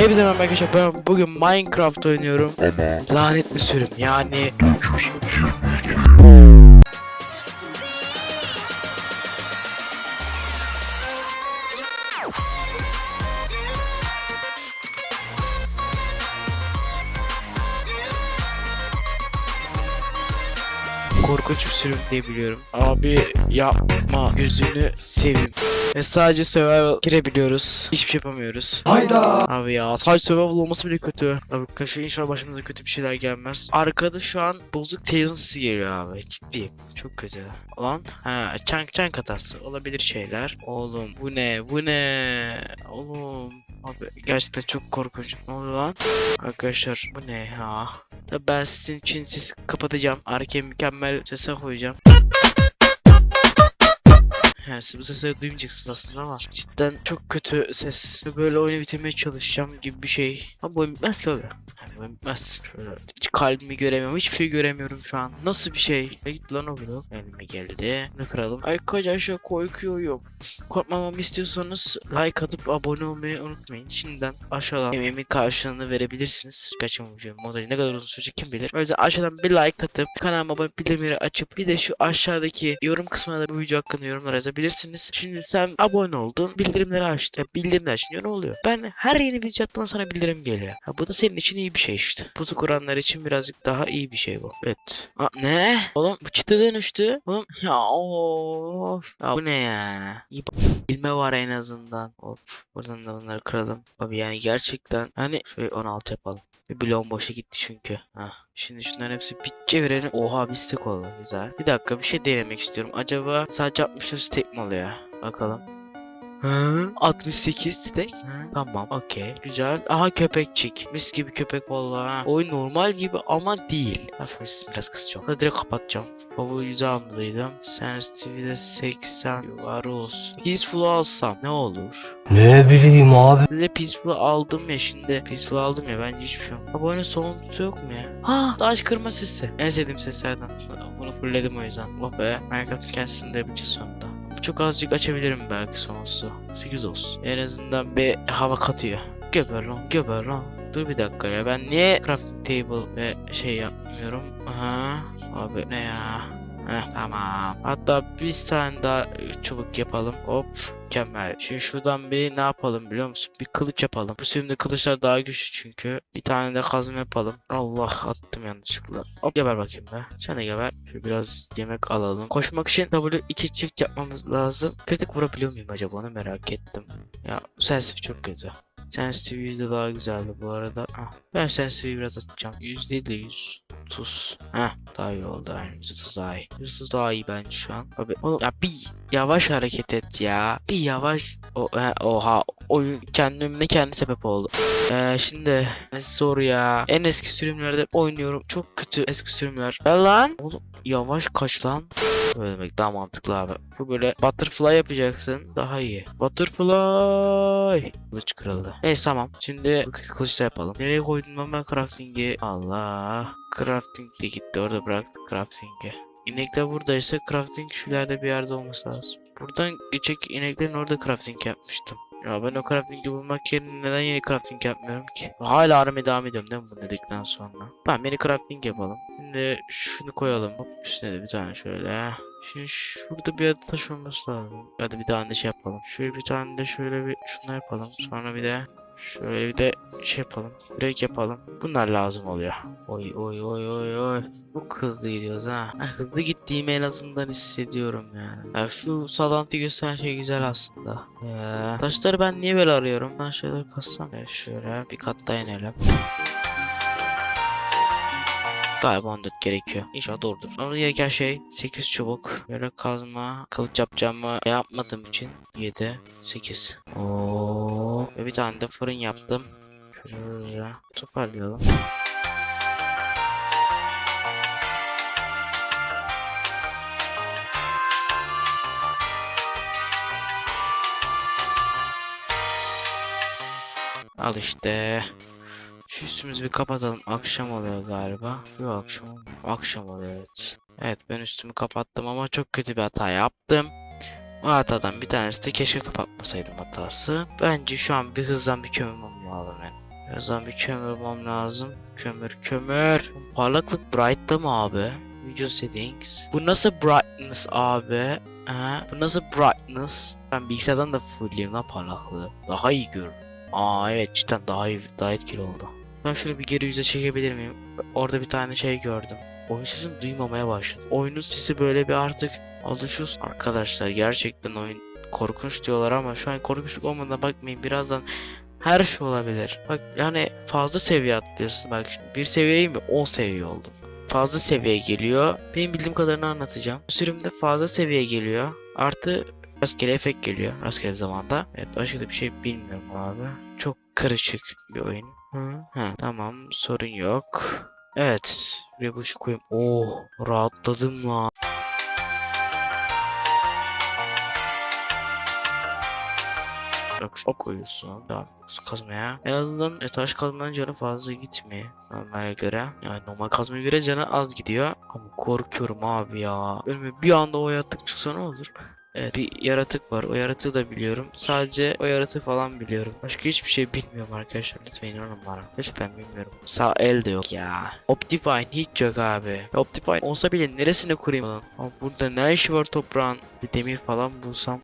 Hepinize merhaba arkadaşlar ben bugün Minecraft oynuyorum. Ama Lanetli sürüm yani Korkunç bir sürüm diye biliyorum Abi yapma gözünü seveyim Ve sadece survival girebiliyoruz Hiçbir şey yapamıyoruz Abi ya sadece survival olması bile kötü. Abi kaşı inşallah başımıza kötü bir şeyler gelmez. Arkada şu an bozuk televizyon sesi geliyor abi. Ciddiyim. Çok kötü. Lan ha çank çank hatası olabilir şeyler. Oğlum bu ne bu ne? Oğlum abi gerçekten çok korkunç. Ne oluyor lan? Arkadaşlar bu ne ya? Tabii ben sizin için sesi kapatacağım. Arkaya mükemmel sese koyacağım. Yani siz bu sesleri duymayacaksınız aslında ama cidden çok kötü ses. Böyle oyunu bitirmeye çalışacağım gibi bir şey. Ama bu oyun bitmez ki abi. Şöyle hiç kalbimi göremiyorum. Hiçbir şey göremiyorum şu an. Nasıl bir şey? Gitti lan o blok? Elime geldi. Bunu kıralım. Arkadaşlar korkuyorum. Korkmamamı istiyorsanız like atıp abone olmayı unutmayın. Şimdiden aşağıdan emeğimin karşılığını verebilirsiniz. Video modeli ne kadar uzun sürecek kim bilir. O yüzden aşağıdan bir like atıp kanalıma abone bildirimleri açıp bir de şu aşağıdaki yorum kısmına da bu video hakkında yorumlar yazabilirsiniz. Şimdi sen abone oldun, bildirimleri açtın. Bildirimler açınca ne oluyor? Ben her yeni video attığımda sana bildirim geliyor. Ha, bu da senin için iyi bir şey işte. Putu kuranlar için birazcık daha iyi bir şey bu. Evet. Aa, ne? Oğlum bu çıta dönüştü. Oğlum ya of. Ya bu ne ya? İyi bilme var en azından. Hop. Buradan da bunları kıralım. Abi yani gerçekten hani şöyle 16 yapalım. Bir bloğun boşa gitti çünkü. Hah. Şimdi şunların hepsi bir çevirelim. Oha bir stack oldu. Güzel. Bir dakika bir şey denemek istiyorum. Acaba sadece 60 stack mi oluyor? Bakalım. Hı? 68 stack. Hı? Tamam okey. Güzel. Aha köpekçik. Mis gibi köpek vallahi. Oyun normal gibi ama değil. Sesimi biraz kısacağım. Hadi direkt kapatacağım. Baba yüzü almalıydım. Sensitivity'de 80 yuvarı olsun. Peaceful alsam ne olur? Ne bileyim abi. Bir de Peaceful aldım ya şimdi. Peaceful aldım ya bence hiçbir şey yok. Ha bu oyunun sonuncusu yok mu ya? Ha taş kırma sesi. En sevdiğim seslerden. Bunu fullledim o yüzden. Oh be. Minecraft'ın kendisini de yapacağız sonunda. Çok azıcık açabilirim belki sonsuzu. 8 olsun. En azından bir hava katıyor. Geber lan geber lan. Dur bir dakika ya ben niye crafting table ve şey yapmıyorum? Aha. Abi ne ya? Heh, tamam. Hatta bir tane daha çubuk yapalım. Hop. Mükemmel. Şimdi şuradan bir ne yapalım biliyor musun? Bir kılıç yapalım. Bu sürümde kılıçlar daha güçlü çünkü. Bir tane de kazma yapalım. Allah attım yanlışlıkla. Hop geber bakayım be. Sen de geber. Şöyle biraz yemek alalım. Koşmak için W2 çift yapmamız lazım. Kritik vurabiliyor muyum acaba onu merak ettim. Ya bu sensitif çok kötü. Sensitive yüzde daha güzeldi bu arada. Ah, ben sensitive biraz açacağım. Yüzde değil yüz. 30. Heh daha iyi oldu. Yani 130 daha iyi. 130 daha iyi bence şu an. Abi ya bir yavaş hareket et ya. Bir yavaş. O, he, oha oyun kendimle kendi sebep oldu. Ee, şimdi soru ya. En eski sürümlerde oynuyorum. Çok kötü eski sürümler. Ya lan. Oğlum yavaş kaç lan. Böyle demek daha mantıklı abi. Bu böyle butterfly yapacaksın. Daha iyi. Butterfly. Kılıç kırıldı. Neyse tamam. Şimdi kılıçla yapalım. Nereye koydum lan ben crafting'i? Allah. Crafting de gitti. Orada bıraktık crafting'i. İnek de buradaysa crafting şurada bir yerde olması lazım. Buradan geçecek ineklerin orada crafting yapmıştım. Ya ben o crafting'i bulmak yerine neden yeni crafting yapmıyorum ki? Hala aramaya devam ediyorum değil mi bunu dedikten sonra? Tamam yeni crafting yapalım. Şimdi şunu koyalım. Hop üstüne de bir tane şöyle. Şimdi şurada bir adet taş olması lazım. Ya da bir tane de şey yapalım. Şöyle bir tane de şöyle bir şunu yapalım. Sonra bir de şöyle bir de şey yapalım. Direkt yapalım. Bunlar lazım oluyor. Oy oy oy oy oy. Çok hızlı gidiyoruz ha. ha hızlı gittiğimi en azından hissediyorum yani. Ya şu sallantı gösteren şey güzel aslında. Ya. Taşları ben niye böyle arıyorum? Ben şeyleri kassam. Ya şöyle bir kat daha inelim. Galiba 14 gerekiyor. İnşallah doğrudur. Onun gereken şey 8 çubuk. Böyle kazma, kılıç yapacağımı yapmadığım için 7, 8. Oo. Ve bir tane de fırın yaptım. Şöyle toparlayalım. Al işte. Şu üstümüzü bir kapatalım. Akşam oluyor galiba. Yok akşam olmuyor. Akşam oluyor evet. Evet ben üstümü kapattım ama çok kötü bir hata yaptım. O hatadan bir tanesi de keşke kapatmasaydım hatası. Bence şu an bir hızdan bir kömürüm lazım yani. Birazdan bir kömür bulmam lazım. Kömür kömür. Parlaklık bright'ta mı abi? Video settings. Bu nasıl brightness abi? Ha? Bu nasıl brightness? Ben bilgisayardan da fullleyeyim lan parlaklığı. Daha iyi gör. Aa evet cidden daha iyi, daha etkili oldu. Ben şunu bir geri yüze çekebilir miyim? Orada bir tane şey gördüm. Oyun sesimi duymamaya başladım. Oyunun sesi böyle bir artık alışıyorsun. Arkadaşlar gerçekten oyun korkunç diyorlar ama şu an korkunç olmadığına bakmayın. Birazdan her şey olabilir. Bak yani fazla seviye atlıyorsun. Bak bir seviyeyim mi 10 seviye oldum. Fazla seviye geliyor. Benim bildiğim kadarını anlatacağım. Bu sürümde fazla seviye geliyor. Artı rastgele efekt geliyor. Rastgele bir zamanda. Evet başka da bir şey bilmiyorum abi. Çok karışık bir oyun. Hı, ha, tamam sorun yok. Evet. Buraya bu ışık koyayım. Oo rahatladım lan. Yok o koyuyorsun. Tamam. Su kazmaya. En azından e, taş kazmanın canı fazla gitmiyor. Normale göre. Yani normal kazmaya göre canı az gidiyor. Ama korkuyorum abi ya. Önüme bir anda o yaratık çıksa ne olur? Evet bir yaratık var. O yaratığı da biliyorum. Sadece o yaratığı falan biliyorum. Başka hiçbir şey bilmiyorum arkadaşlar. Lütfen inanın bana. Gerçekten bilmiyorum. Sağ el de yok ya. Optifine hiç yok abi. Optifine olsa bile neresine kurayım lan? Ama burada ne işi var toprağın? Bir demir falan bulsam.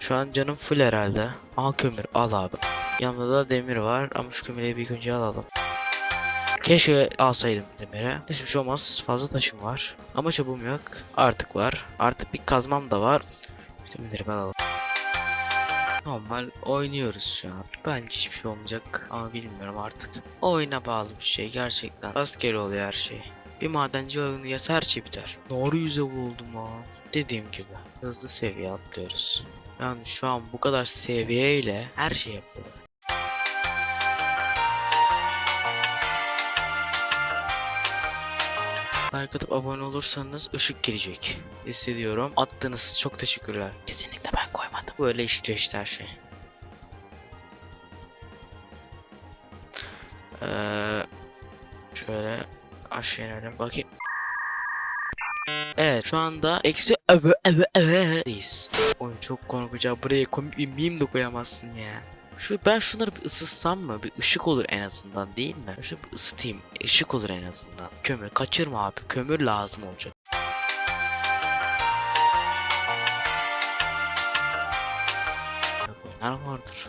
Şu an canım full herhalde. Aha kömür al abi. Yanımda da demir var ama şu kömürü bir önce alalım. Keşke alsaydım demiri. Neyse bir şey olmaz. Fazla taşım var. Ama çubuğum yok. Artık var. Artık bir kazmam da var. Demirleri ben alalım. Normal oynuyoruz şu an. Bence hiçbir şey olmayacak ama bilmiyorum artık. Oyuna bağlı bir şey gerçekten. Rastgele oluyor her şey. Bir madenci oyunu yasa her şey biter. Doğru yüze buldum ha. Dediğim gibi hızlı seviye atlıyoruz. Yani şu an bu kadar seviyeyle her şey yapıyorum. Like atıp abone olursanız ışık gelecek. Hissediyorum. Attığınız çok teşekkürler. Kesinlikle ben koymadım. Böyle işliyor işte her şey. Ee, şöyle aşağı inelim. Bakayım. Evet şu anda eksi öve öve öve'deyiz. Oyun çok korkunç. Buraya komik bir meme de koyamazsın ya. Şu ben şunları bir ısıtsam mı? Bir ışık olur en azından değil mi? Bir ısıtayım. Işık olur en azından. Kömür kaçırma abi. Kömür lazım olacak. Oyunlar vardır.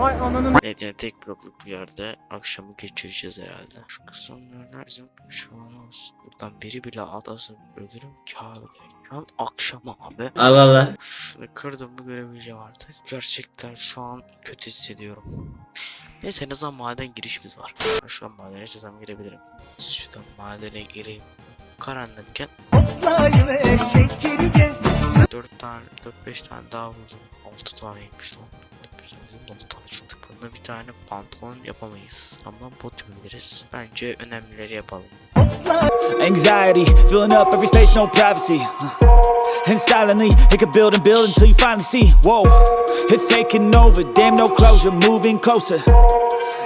Vay ananın Neyse tek blokluk bir yerde akşamı geçireceğiz herhalde. Şu kısımlarına bizim şu an olsun. Buradan biri bile adası ölürüm ki abi direkt. Şu an akşam abi. Allah Allah. Şunu kırdığımı görebileceğim artık. Gerçekten şu an kötü hissediyorum. Neyse en azından maden girişimiz var. Ben şu an madene istesem girebilirim. Şuradan madene gireyim. Karanlıkken 4 tane 4-5 tane daha buldum. 6 taneymiş lan. 6 tane çıktı. Bunda bir tane pantolon yapamayız. Ama bot yapabiliriz. Bence önemlileri yapalım. Anxiety, filling up every space, no privacy. And silently, it could build and build until you finally see. Whoa, it's taking over. Damn, no closure, moving closer.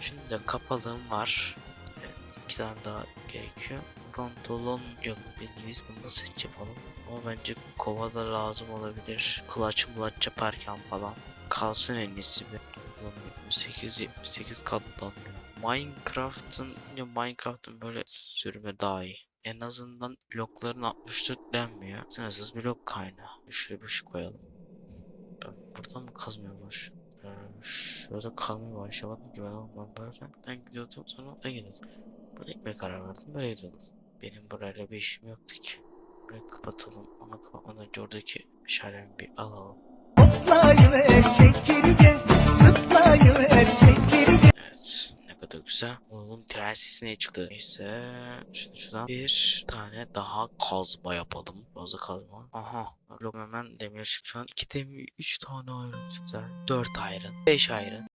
Şimdi de kapalığım var. Evet, iki tane daha gerekiyor. Pantolon yok bildiğimiz bunu da seç yapalım. Ama bence kova da lazım olabilir. Clutch mulaç yaparken falan. Kalsın en iyisi bir. Ulan 78 78 katlanıyor. Minecraft'ın ya Minecraft'ın böyle sürümü daha iyi. En azından blokların 64 denmiyor. Sınırsız blok kaynağı. Şuraya bir şey koyalım. Ben buradan mı kazmaya şurada ki ben ondan böyle. Ben gidiyordum sonra da gidiyordum. Böyle gitmeye karar verdim böyle gidiyordum. Benim burayla bir işim yoktu ki. Burayı kapatalım. Ona kapatmadan önce oradaki işaretimi bir alalım. Zıplayıver Zıplayıver Evet. Ne kadar güzel. Onun prensesi ne çıktı? Neyse. Şimdi şuradan bir tane daha kazma yapalım. Fazla kazma. Aha. Yok hemen demir çıktı. Şu an iki demir, üç tane ayrın güzel. Dört ayrın. Beş ayrın.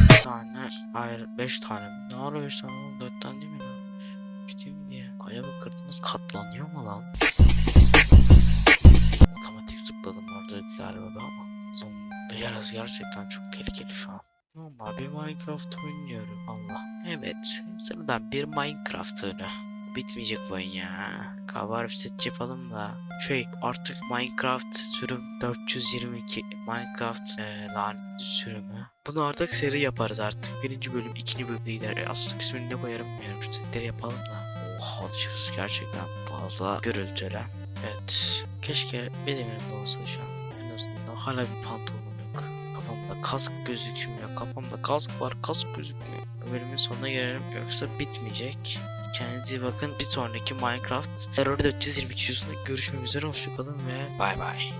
Bir tane hayır beş tane mi? Ne ara beş tane oğlum? dört tane değil mi Kaya bakırdınız katlanıyor mu lan? Otomatik zıpladım orada galiba ben ama Zon yarası gerçekten çok tehlikeli şu an. Normal bir Minecraft oynuyorum Allah. Evet sıradan bir Minecraft oyunu. Bitmeyecek bu oyun ya. Kavar bir set yapalım da. Şey artık Minecraft sürüm 422 Minecraft e, lan sürümü. Bunu artık seri yaparız artık. Birinci bölüm, ikinci bölümde gider. E, aslında ismini ne koyarım bilmiyorum. Şu setleri yapalım da. Oha gerçekten fazla gürültülü. Evet. Keşke benim elimde olsa şu an. En azından hala bir pantolonum yok. Kafamda kask gözükmüyor. Kafamda kask var, kask gözükmüyor. Bölümün sonuna gelelim yoksa bitmeyecek. Kendinize bakın. Bir sonraki Minecraft Terror 422 videosunda görüşmek üzere. Hoşçakalın ve bay bay.